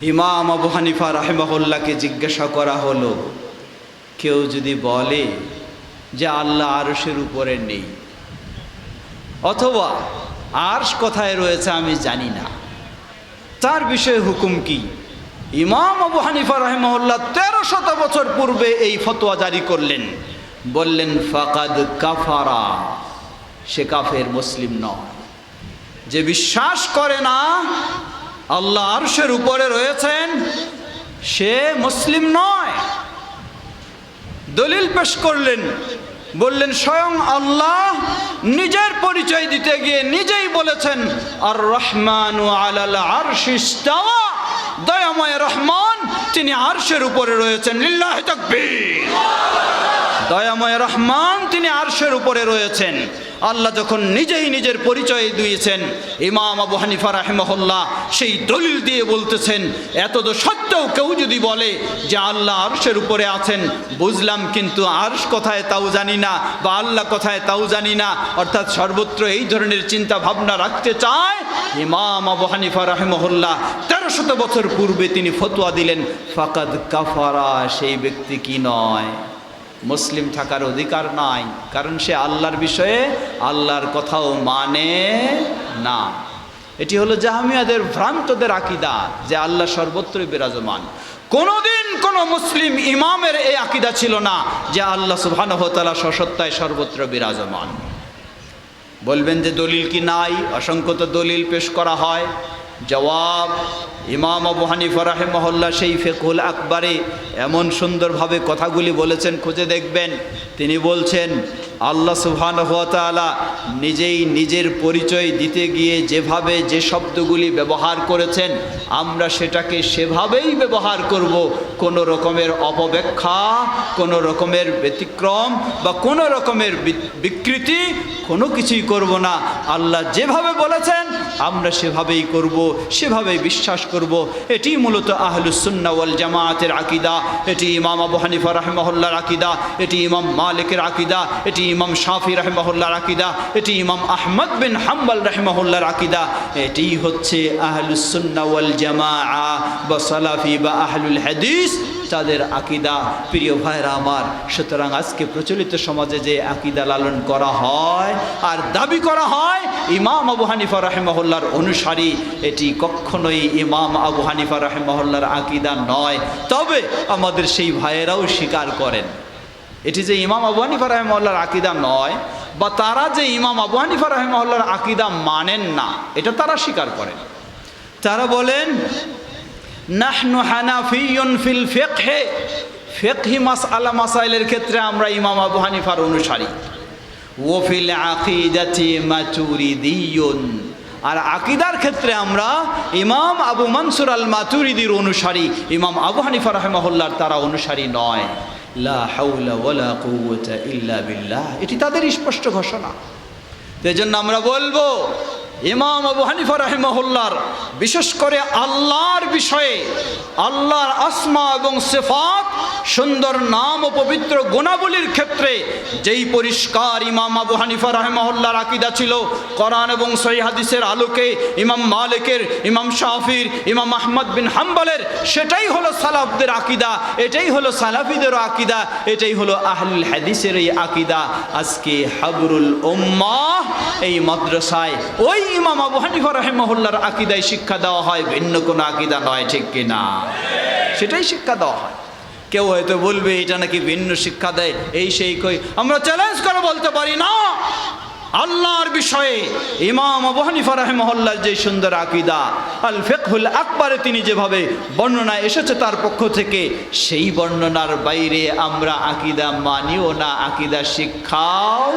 ইমাম আবু হানিফা রাহেমাহুল্লাহকে জিজ্ঞাসা করা হলো, কেউ যদি বলে যে আল্লাহ আরশের উপরে নেই, অথবা আরশ কোথায় রয়েছে আমি জানি না, তার বিষয়ে হুকুম কি? ইমাম আবু হানিফা রহমল্লা তেরো শত বছর পূর্বে এই ফতোয়া জারি করলেন, বললেন, ফাকাদ কাফারা সে কাফের মুসলিম নয়। যে বিশ্বাস করে না আল্লাহ আরশের উপরে রয়েছেন। সে মুসলিম নয়। দলিল পেশ করলেন। বললেন, স্বয়ং আল্লাহ নিজের পরিচয় দিতে গিয়ে নিজেই বলেছেন আর রহমান আলাল আরশিস্তাওয়া দয়াময় রহমান, তিনি আরশের উপরে রয়েছেন। লিল্লাহ তাকবীর। দয়াময় রহমান, তিনি আরশের উপরে রয়েছেন। আল্লাহ যখন নিজেই নিজের পরিচয় দিয়েছেন, ইমাম আবু হানিফা রাহেমহল্লা সেই দলিল দিয়ে বলতেছেন এত তো সত্ত্বেও কেউ যদি বলে যে আল্লাহ আরশের উপরে আছেন, বুঝলাম কিন্তু আরশ কোথায় তাও জানি না, বা আল্লাহ কোথায় তাও জানি না। অর্থাৎ সর্বত্র এই ধরনের চিন্তা ভাবনা রাখতে চায় ইমাম আবু হানিফা রাহেমহল্লা তেরো শত বছর পূর্বে তিনি ফতোয়া দিলেন, ফাকাদ কাফারা, সেই ব্যক্তি কি নয়? মুসলিম থাকার অধিকার নাই, কারণ সে আল্লাহর বিষয়ে আল্লাহর কথাও মানে না। এটি হলো জাহামিয়াদের ভ্রান্তদের আকিদা যে আল্লাহ সর্বত্রই বিরাজমান। কোনোদিন কোনো মুসলিম ইমামের এই আকিদা ছিল না যে আল্লাহ সুবহানহতালা সসত্তায় সর্বত্র বিরাজমান। বলবেন যে দলিল কি নাই? অসংখ্য দলিল পেশ করা হয়। জবাব, ইমাম আবু হানিফা রাহেমহল্লা সেই ফেকুল আকবরে এমন সুন্দরভাবে কথাগুলি বলেছেন, খুঁজে দেখবেন। তিনি বলছেন, আল্লাহ সুবহান তাআলা নিজেই নিজের পরিচয় দিতে গিয়ে যেভাবে যে শব্দগুলি ব্যবহার করেছেন, আমরা সেটাকে সেভাবেই ব্যবহার করব। কোনো রকমের অপব্যাখ্যা, কোনো রকমের ব্যতিক্রম বা কোনো রকমের বিকৃতি কোনো কিছুই করব না। আল্লাহ যেভাবে বলেছেন, আমরা সেভাবেই করব, সেভাবেই বিশ্বাস করব। এটি মূলত আহলুসুন্না ওয়াল জামায়াতের আকিদা, এটি ইমাম আবু হানিফা রাহমহল্লার আকিদা, এটি ইমাম মালিকের আকিদা, এটি ইমাম শাফি রাহমহল্লার আকিদা, এটি ইমাম আহমদ বিন হাম্বাল রাহমহল্লার আকিদা। এটি হচ্ছে আহলুসুন্না ওয়াল জামা বা সালাফি বা আহলুল হাদিস। তাদের আকিদা, প্রিয় ভাইরা আমার, সুতরাং আজকে প্রচলিত সমাজে যে আকিদা লালন করা হয় আর দাবি করা হয়, ইমাম আবু হানিফা রাহেমহল্লার অনুসারী, এটি কখনোই ইমাম আবু হানিফা রাহেমহল্লার আকিদা নয়। তবে আমাদের সেই ভাইয়েরাও স্বীকার করেন। এটি যে ইমাম আবু হানিফা রাহেমহল্লার আকিদা নয়, বা তারা যে ইমাম আবু হানিফা রাহেমহল্লার আকিদা মানেন না, এটা তারা স্বীকার করেন। তারা বলেন নাহনু হানাফিয়ুন ফিল ফিকহে। ফিকহি মাসআলা মাসাইলের ক্ষেত্রে আমরা ইমাম আবু হানিফার অনুসারী। ওফিল আকিদাতি মাতুরিদিয়ুন। আর আকিদার ক্ষেত্রে আমরা ইমাম আবু মনসুর আল মাতুরিদির অনুসারী। ইমাম আবু হানিফা রহমহল্লার তারা অনুসারী নয়। লা হাউলা ওয়ালা কুওয়াতা ইল্লা বিল্লাহ। এটি তাদের স্পষ্ট ঘোষণা। জন্য আমরা বলব ইমাম আবু হানিফা রাহিমহল্লার বিশেষ করে আল্লাহর বিষয়ে আল্লাহর আসমা এবং সেফাত সুন্দর নাম ও পবিত্র গুণাবলীর ক্ষেত্রে যেই পরিষ্কার ইমাম আবু হানিফা রাহেমহল্লার আকিদা ছিল, কোরআন এবং সহি হাদিসের আলোকে ইমাম মালিকের, ইমাম শাফির, ইমাম আহমদ বিন হাম্বলের, সেটাই হলো সালাফদের আকিদা, এটাই হলো সালাফিদের আকিদা, এটাই হলো আহলুল হাদিসের এই আকিদা। আজকে হাবরুল উম্মাহ এই মাদ্রাসায় ওই ইমাম আবু হানিফা রহমহল্লার আকিদায় শিক্ষা দেওয়া হয়, ভিন্ন কোনো আকিদা নয়, ঠিক কিনা? সেটাই শিক্ষা দেওয়া হয়। কেউ হয়তো বলবে, এটা নাকি ভিন্ন শিক্ষা দেয়? এই সেই কই। আমরা চ্যালেঞ্জ করে বলতে পারি না। আল্লাহর বিষয়ে ইমাম আবু হানিফা রাহেমহল্লার যে সুন্দর আকিদা আল ফেকহুল আকবারে তিনি যেভাবে বর্ণনা এসেছে তার পক্ষ থেকে, সেই বর্ণনার বাইরে আমরা আকিদা মানিও না, আকিদা শিক্ষাও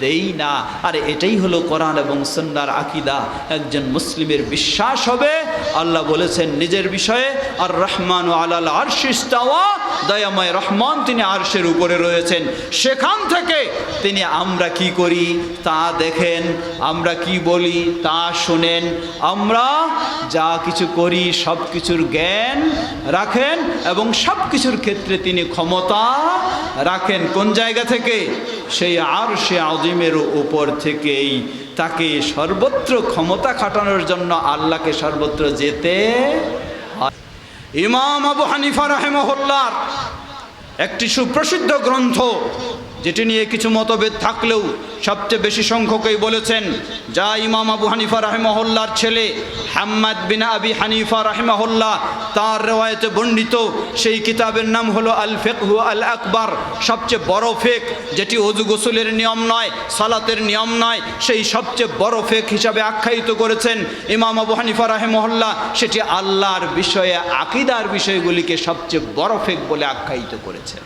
দেই না। আর এটাই হলো কোরআন এবং সন্ন্যার আকিদা। একজন মুসলিমের বিশ্বাস হবে। আল্লাহ বলেছেন, নিজের বিষয়ে আর রহমান ও আলাল আরশিস্তাওয়া দয়াময় রহমান তিনি আরশের উপরে রয়েছেন। সেখান থেকে তিনি আমরা কি করি? তা দেখেন, আমরা কি বলি? তা শোনেন। আমরা যা কিছু করি, সব কিছুর জ্ঞান রাখেন এবং সব কিছুর ক্ষেত্রে তিনি ক্ষমতা রাখেন। কোন জায়গা থেকে? সেই আর সে আজিমের উপর থেকেই তাকে সর্বত্র ক্ষমতা খাটানোর জন্য আল্লাহকে সর্বত্র যেতে ইমাম আবু হানিফা রাহেমহল্লার একটি সুপ্রসিদ্ধ গ্রন্থ যেটি নিয়ে কিছু মতভেদ থাকলেও সবচেয়ে বেশি সংখ্যকই বলেছেন, যা ইমাম আবু হানিফা রাহেমহল্লার ছেলে হাম্মাদ বিন আবি হানিফা রাহেমহল্লা তার রেওয়ায়তে বর্ণিত। সেই কিতাবের নাম হলো আল ফেকহু আল আকবর সবচেয়ে বড় ফেক, যেটি অজু গোসলের নিয়ম নয়, সালাতের নিয়ম নয়, সেই সবচেয়ে বড় ফেক হিসাবে আখ্যায়িত করেছেন ইমাম আবু হানিফা রাহেমহল্লা সেটি আল্লাহর বিষয়ে, আকিদার বিষয়গুলিকে সবচেয়ে বড় ফেক বলে আখ্যায়িত করেছেন।